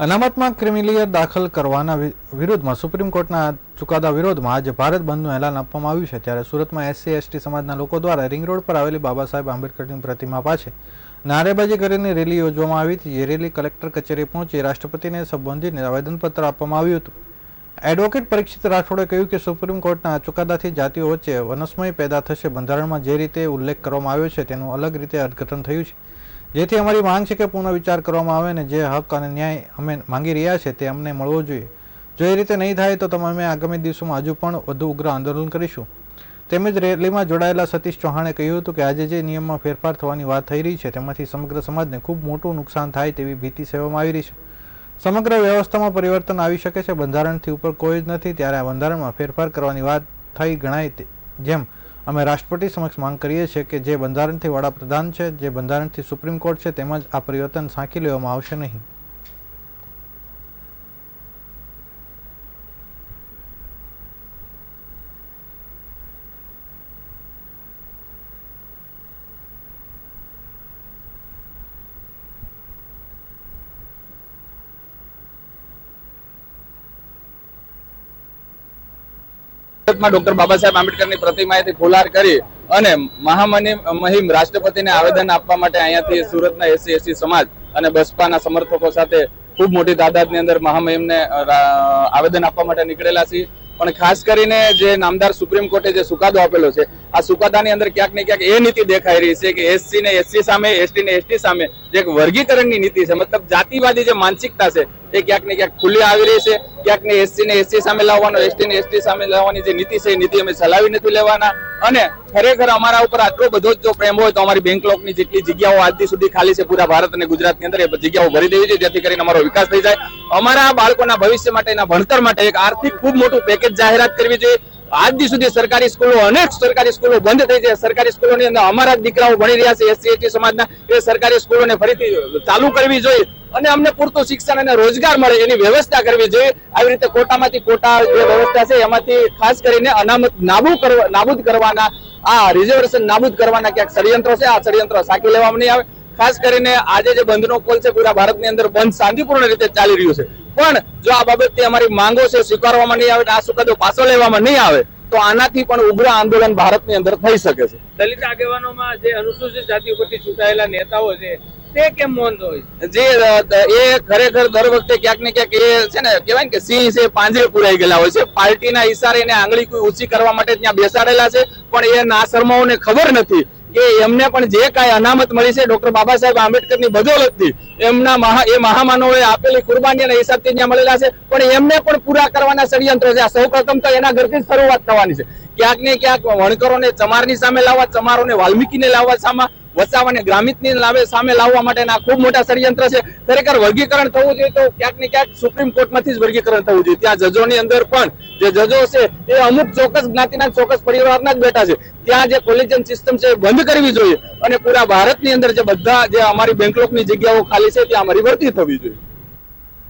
અનામતમાં creamy layer દાખલ કરવાના વિરુદ્ધમાં સુપ્રીમ કોર્ટના ચુકાદા વિરોધમાં આજે ભારત બંધનું એલાન આપવામાં આવ્યું છે. ત્યારે સુરતમાં એસસી, એસટી સમાજના લોકો દ્વારા રિંગ રોડ પર આવેલી બાબા સાહેબ આંબેડકરની પ્રતિમા પાસે નારેબાજી કરીને રેલી યોજવામાં આવી હતી. જે રેલી કલેક્ટર કચેરી પહોંચી રાષ્ટ્રપતિને સંબંધીને આવેદનપત્ર આપવામાં આવ્યું હતું. એડવોકેટ પરીક્ષિત રાઠોડે કહ્યું કે સુપ્રીમ કોર્ટના ચુકાદાથી જાતિઓ વચ્ચે વનસ્મય પેદા થશે બંધારણમાં જે રીતે ઉલ્લેખ કરવામાં આવ્યો છે તેનું અલગ રીતે અર્થઘટન થયું છે. જેથી અમારી માંગ છે કે પુનઃ વિચાર કરવામાં આવે ને જે હક અને ન્યાય અમે માંગી રહ્યા છે તે અમને મળવો જોઈએ. જો એ રીતે નહીં થાય તો તમે આગામી દિવસોમાં હજુ પણ વધુ ઉગ્ર આંદોલન કરીશું. તેમજ રેલીમાં જોડાયેલા સતીશ ચૌહાણે કહ્યું હતું કે આજે જે નિયમમાં ફેરફાર થવાની વાત થઈ રહી છે તેમાંથી સમગ્ર સમાજને ખૂબ મોટું નુકસાન થાય તેવી ભીતિ સેવામાં આવી રહી છે. સમગ્ર વ્યવસ્થામાં પરિવર્તન આવી શકે છે બંધારણથી ઉપર કોઈ જ નથી ત્યારે આ બંધારણમાં ફેરફાર કરવાની વાત થઈ ગણાય જેમ અમે રાષ્ટ્રપતિ સમક્ષ માંગ કરીએ છીએ કે જે બંધારણથી વડાપ્રધાન છે, જે બંધારણથી સુપ્રીમ કોર્ટ છે તેમજ આ પરિવર્તન સાંકી લેવામાં આવશે નહીં. ભારતમાં ડોક્ટર બાબા સાહેબ આંબેડકરની પ્રતિમાએથી ફુલહાર કરી અને મહામની, મહિમ રાષ્ટ્રપતિને આવેદન આપવા માટે અહીંયાથી સુરતના એસસી એસી સમાજ અને બસપાના સમર્થકો સાથે ખૂબ મોટી તાદાદની અંદર મહામહિમને આવેદન આપવા માટે નીકળેલા છીએ. પણ ખાસ કરીને જે નામદાર સુપ્રીમ કોર્ટે જે સુકાદો આપેલો છે, આ સુકાદાની અંદર ક્યાંક ને ક્યાંક એ નીતિ દેખાઈ રહી છે કે એસસી ને એસસી સામે, એસટી ને એસટી સામે જે એક વર્ગીકરણની નીતિ છે, મતલબ જાતિવાદી જે માનસિકતા છે, એ ક્યાંક ને ક્યાંક ખુલ્લી આવી રહી છે. ક્યાંક ને એસસી ને એસસી સામે લાવવાનો, એસટી ને એસટી સામે લાવવાની જે નીતિ છે, એ નીતિ અમે ચલાવી નથી લેવાના. અને ખરેખર અમારા ઉપર આટલો બધો જ પ્રેમ હોય તો અમારી બેંક લોકની જેટલી જગ્યાઓ આજથી સુધી ખાલી છે પૂરા ભારત અને ગુજરાતની અંદર, એ જગ્યાઓ ભરી દેવી છે, જેથી કરીને અમારો વિકાસ થઈ જાય. અમારા બાળકોના ભવિષ્ય માટે, એના ભણતર માટે એક આર્થિક ખૂબ મોટું પેકેજ જાહેરાત કરવી જોઈએ. આજ સુધી સરકારી સ્કૂલો અનેક સરકારી સ્કૂલો બંધ થઈ છે. સરકારી સ્કૂલોની અંદર અમારા દીકરાઓ ભણી રહ્યા છે એસસી એસટી સમાજના. એ સરકારી સ્કૂલોને ફરીથી ચાલુ કરવી જોઈએ અને અમને પૂરતું શિક્ષણ અને રોજગાર મળે એની વ્યવસ્થા કરવી જોઈએ. આવી રીતે કોટામાંથી કોટા જે વ્યવસ્થા છે, એમાંથી ખાસ કરીને અનામત નાબૂદ કરવા, નાબૂદ કરવાના, આ રિઝર્વેશન નાબૂદ કરવાના ક્યાંક ષડયંત્રો છે, આ ષડયંત્રો સાકી લેવામાં નહીં આવે. ખાસ કરીને આજે જે બંધનો કોલ છે, પૂરા ભારતની અંદર બંધ શાંતિપૂર્ણ રીતે ચાલી રહ્યું છે. પણ જો આ બાબતે અમારી માંગો છે સ્વીકારવામાં નહીં આવે આ ચુકાદો પાછો લેવામાં નહીં આવે તો આનાથી પણ ઉગ્ર આંદોલન ભારતની અંદર થઈ શકે છે. દલિત આગેવાનોમાં જે અનુસૂચિત જાતિ ઉપરથી ચૂંટાયેલા નેતાઓ છે તે કેમ મૌન હોય જે એ ખરેખર દર વખતે ક્યાંક ને ક્યાંક એ છે ને કહેવાય કે સિંહ છે પાંજરે પુરાઈ ગયેલા હોય છે. પાર્ટીના ઈશારે એને આંગળી કોઈ ઊંચી કરવા માટે ત્યાં બેસાડેલા છે પણ એ ના શર્માઓને ખબર નથી કે એમને પણ જે કાંઈ અનામત મળી છે, ડોક્ટર બાબા સાહેબ આંબેડકરની બદોલતથી, એમના મહા, એ મહામાનવે આપેલી કુરબાનીના હિસાબથી ત્યાં મળેલા છે. પણ એમને પણ પૂરા કરવાના ષડયંત્રો છે. આ સૌપ્રથમ તો એના ઘરથી શરૂઆત થવાની છે. ક્યાંક ને ક્યાંક વણકરોને ચમારની સામે લાવવા, ચમારોને વાલ્મીકીને લાવવા સામે વસાવાને ગ્રામિતની લાવે સામે લાવવા માટેના ખૂબ મોટા ષડયંત્ર છે. ખરેખર વર્ગીકરણ થવું જોઈએ તો ક્યાંક ને ક્યાંક સુપ્રીમ કોર્ટમાંથી જ વર્ગીકરણ થવું જોઈએ. ત્યાં જજોની અંદર પણ જે જજો છે એ અમુક ચોક્કસ જ્ઞાતિના ચોક્કસ પરિવારના જ બેઠા છે. ત્યાં જે કોલેજન સિસ્ટમ છે બંધ કરવી જોઈએ અને પૂરા ભારતની અંદર જે બધા જે અમારી બેંકલોકની જગ્યાઓ ખાલી છે, ત્યાં અમારી ભરતી થવી જોઈએ.